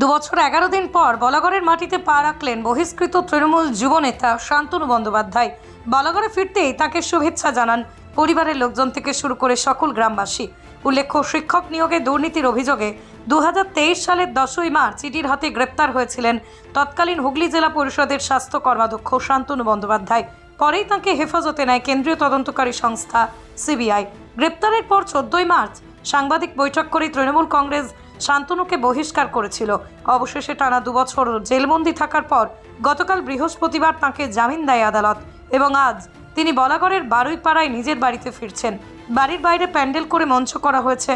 দুবছর এগারো দিন পর বলাগড়ের মাটিতে পা রাখলেন বহিষ্কৃত তৃণমূল যুবনেতা শান্তনু বন্দ্যোপাধ্যায়। বলাগড়ে ফিরতেই তাকে শুভেচ্ছা জানান পরিবারের লোকজন থেকে শুরু করে সকল গ্রামবাসী। উল্লেখ্য, শিক্ষক নিয়োগে দুর্নীতির অভিযোগে দু হাজার তেইশ সালের দশই মার্চ ইডির হাতে গ্রেপ্তার হয়েছিলেন তৎকালীন হুগলি জেলা পরিষদের স্বাস্থ্য কর্মাধ্যক্ষ শান্তনু বন্দ্যোপাধ্যায়। পরেই তাঁকে হেফাজতে নেয় কেন্দ্রীয় তদন্তকারী সংস্থা সিবিআই। গ্রেপ্তারের পর চোদ্দই মার্চ সাংবাদিক বৈঠক করে তৃণমূল কংগ্রেস শান্তনুকে বহিষ্কার করেছিল। অবশেষে টানা দুবছর জেলবন্দি থাকার পর গতকাল বৃহস্পতিবার তাঁকে জামিন দেয় আদালত এবং আজ তিনি বলাগড়ের বারুইপাড়ায় নিজের বাড়িতে ফিরছেন। বাড়ির বাইরে প্যান্ডেল করে মঞ্চ করা হয়েছে।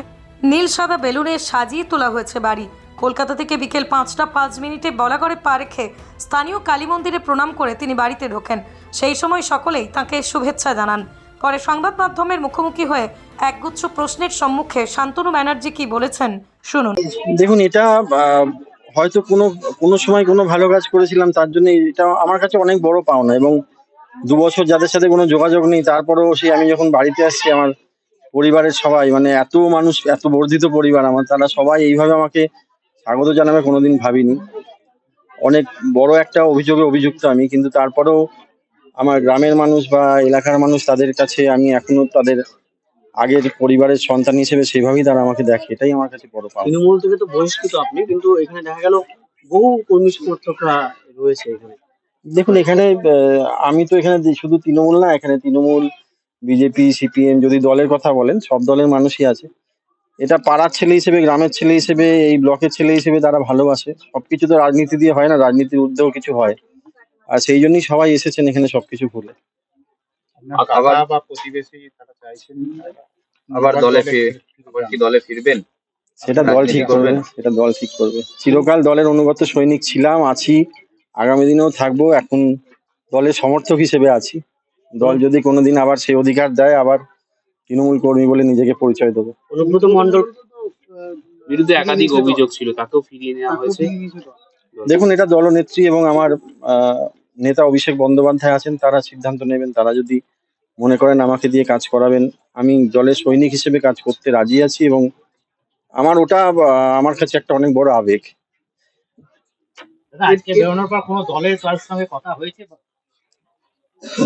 নীল সাদা বেলুনে সাজিয়ে তোলা হয়েছে বাড়ি। কলকাতা থেকে বিকেল পাঁচটা পাঁচ মিনিটে বলাগড়ে পা রেখে স্থানীয় কালী মন্দিরে প্রণাম করে তিনি বাড়িতে ঢোকেন। সেই সময় সকলেই তাঁকে শুভেচ্ছা জানান। পরে সংবাদ মাধ্যমের মুখোমুখি হয়ে একগুচ্ছ প্রশ্নের সম্মুখে শান্তনু ব্যানার্জি কি বলেছেন শুনুন। দেখুন, এটা হয়তো কোনো কোনো সময় কোনো ভালো কাজ করেছিলাম, তার জন্য এটা আমার কাছে অনেক বড় পাওনা এবং দু বছর যাদের সাথে কোনো যোগাযোগ নেই, তারপরেও সেই আমি যখন বাড়িতে আসছি, আমার পরিবারের সবাই মানে এত মানুষ, এত বর্ধিত পরিবার আমার, তারা সবাই এইভাবে আমাকে স্বাগত জানাবে কোনোদিন ভাবিনি। অনেক বড় একটা অভিযোগে অভিযুক্ত আমি, কিন্তু তারপরেও আমার গ্রামের মানুষ বা এলাকার মানুষ তাদের কাছে আমি এখনও তাদের আগের পরিবারের সন্তান হিসেবে সেভাবেই তারা আমাকে দেখে, এটাই আমার কাছে বড় পাওয়া। তৃণমূল থেকে তো বহিষ্কৃত আপনি, কিন্তু এখানে দেখা গেল বহু কর্মী সমর্থকরা রয়েছে এখানে। দেখুন এখানে আহ, আমি তো এখানে শুধু তৃণমূল না এখানে তৃণমূল বিজেপি সিপিএম যদি দলের কথা বলেন সব দলের মানুষই আছে। এটা পাড়ার ছেলে হিসেবে গ্রামের ছেলে হিসেবে এই ব্লকের ছেলে হিসেবে তারা ভালোবাসে। সবকিছু তো রাজনীতি দিয়ে হয় না রাজনীতির ঊর্ধ্বেও কিছু হয়। আর সেই জন্যই সবাই এসেছেন এখানে সবকিছু ভুলে। আবার বা প্রতিবেশী তারা চাইছেন আবার দলে কি দলে ফিরবেন? সেটা দল ঠিক করবে সেটা দল ঠিক করবে। চিরকাল দলের অনুগত সৈনিক ছিলাম আছি। আগামী দিনেও থাকব। এখন দলের সমর্থক হিসেবে আছি। দল যদি কোনোদিন আবার সেই অধিকার দেয় আবার তৃণমূল কর্মী বলে নিজেকে পরিচয় দেবো। অনুব্রত মন্ডল বিরুদ্ধে একাধিক অভিযোগ ছিল তাকেও ফিরিয়ে নেওয়া হয়েছে। দেখুন এটা দলনেত্রী এবং আমার আহ, নেতা অভিষেক বন্দ্যোপাধ্যায় আছেন তারা সিদ্ধান্ত নেবেন তারা যদি মনে করেন আমাকে দিয়ে কাজ করাবেন আমি দলের সৈনিক হিসেবে কাজ করতে রাজি আছি এবং আমার ওটা আমার কাছে একটা অনেক বড় আবেগ। আজকে বেরোনোর পর কোনো দলের কারোর সঙ্গে কথা হয়েছে?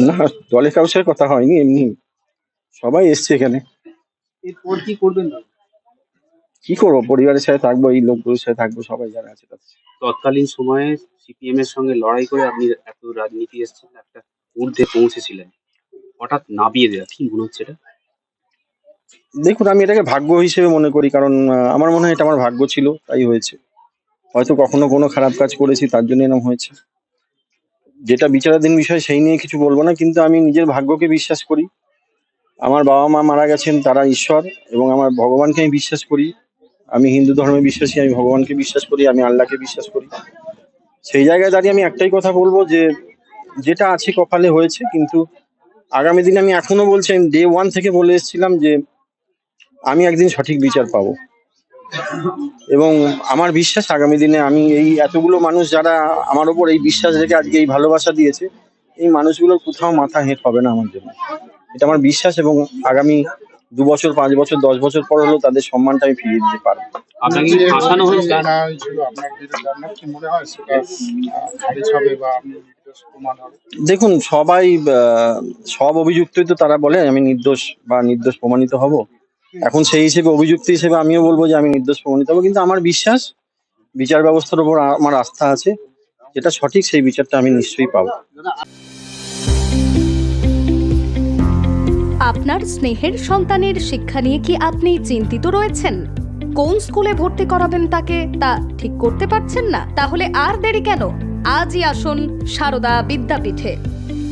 না দলের কারোর সাথে কথা হয়নি এমনি। সবাই এসছে এখানে। এরপর কি করবেন কি করব? পরিবারের সাথে থাকব এই লোকগুলোর সাথে থাকব সবাই যারা আছে তৎকালীন সময়ে সিপিএম এর সঙ্গে লড়াই করে আপনি এত রাজনীতি এসেছেন একটা ঊর্ধ্বে পৌঁছেছিলেন। হঠাৎ নাবিয়ে দেওয়া কি মনে হচ্ছে এটা? দেখুন আমি এটাকে ভাগ্য হিসেবে মনে করি কারণ আমার মনে হয় এটা আমার ভাগ্য ছিল তাই হয়েছে। হয়তো কখনো কোনো খারাপ কাজ করেছি, তার জন্য এরকম হয়েছে। যেটা বিচারাধীন বিষয়, সেই নিয়ে কিছু বলব না, কিন্তু আমি নিজের ভাগ্যকে বিশ্বাস করি। আমার বাবা মা মারা গেছেন, তারা ঈশ্বর, এবং আমার ভগবানকে আমি বিশ্বাস করি। আমি হিন্দু ধর্মে বিশ্বাসী, আমি ভগবানকে বিশ্বাস করি, আমি আল্লাহকে বিশ্বাস করি। সেই জায়গায় দাঁড়িয়ে আমি একটাই কথা বলব যে, যেটা আছে কপালে হয়েছে, কিন্তু আগামী দিনে আমি এখনও বলছি, আমি ডে ওয়ান থেকে বলে এসেছিলাম যে, আমি একদিন সঠিক বিচার পাবো। এবং আমার বিশ্বাস আগামী দিনে আমি এই এতগুলো মানুষ যারা আমার ওপর এই বিশ্বাস রেখে আজকে এই ভালোবাসা দিয়েছে এই মানুষগুলোর কোথাও মাথা হেঁট হবে না আমার জন্য। এটা আমার বিশ্বাস এবং আগামী দু বছর পাঁচ বছর দশ বছর পর হলেও তাদের সম্মানটা আমি ফিরিয়ে দিতে পারব। আপনাকে ফাঁসানো হয়েছিল দেখুন সবাই সব অভিযুক্তই তো তারা বলে আমি নির্দোষ বা নির্দোষ প্রমাণিত হব। এখন সেই হিসেবে অভিযুক্ত হিসেবে আমিও বলব যে আমি নির্দোষ প্রমাণিত হব। কিন্তু আমার বিশ্বাস বিচার ব্যবস্থার উপর আমার আস্থা আছে যেটা সঠিক সেই বিচারটা আমি নিশ্চয়ই পাবো। আপনার স্নেহের সন্তানের শিক্ষা নিয়ে কি আপনি চিন্তিত রয়েছেন? কোন স্কুলে ভর্তি করাবেন তাকে তা ঠিক করতে পারছেন না? তাহলে আর দেরি কেন? আজই আসুন সারদা বিদ্যাপীঠে।